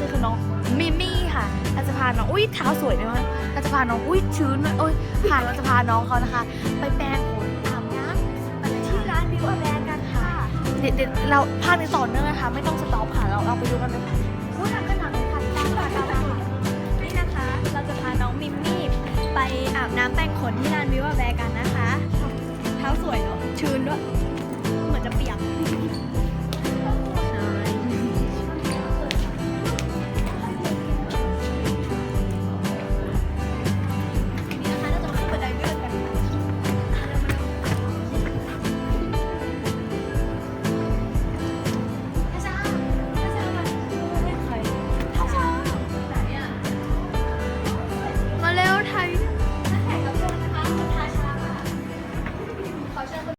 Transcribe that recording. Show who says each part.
Speaker 1: ก็คือน้องมิมี่ค่ะเราจะพาน้องอุ้ยเท้าสวยไหมวะเราจะพาน้องอุ้ยชื้นด้วยโอ้ยพาเราจะพาน้องเขานะคะ ไปแปรงขนทำนะไปที่ร้
Speaker 2: านบิวแบรนด์กันค่ะ
Speaker 1: เดี๋ยวเดเราภาคในต่อเนื่องนะคะ ไม่ต้องสต็อปค่ะเราเราไปดูกันเลยค่ะอุ้ยหนังกันหนังค่ะตามค่ะตามค่ะ
Speaker 2: นี่นะคะ เราจะพาน้องมิมี่ไปอาบน้ำแปรงขนที่ร้านวิวแบร์กันนะคะ เท้าสวยเนาะชื้นด้วยเหมือนจะเปียก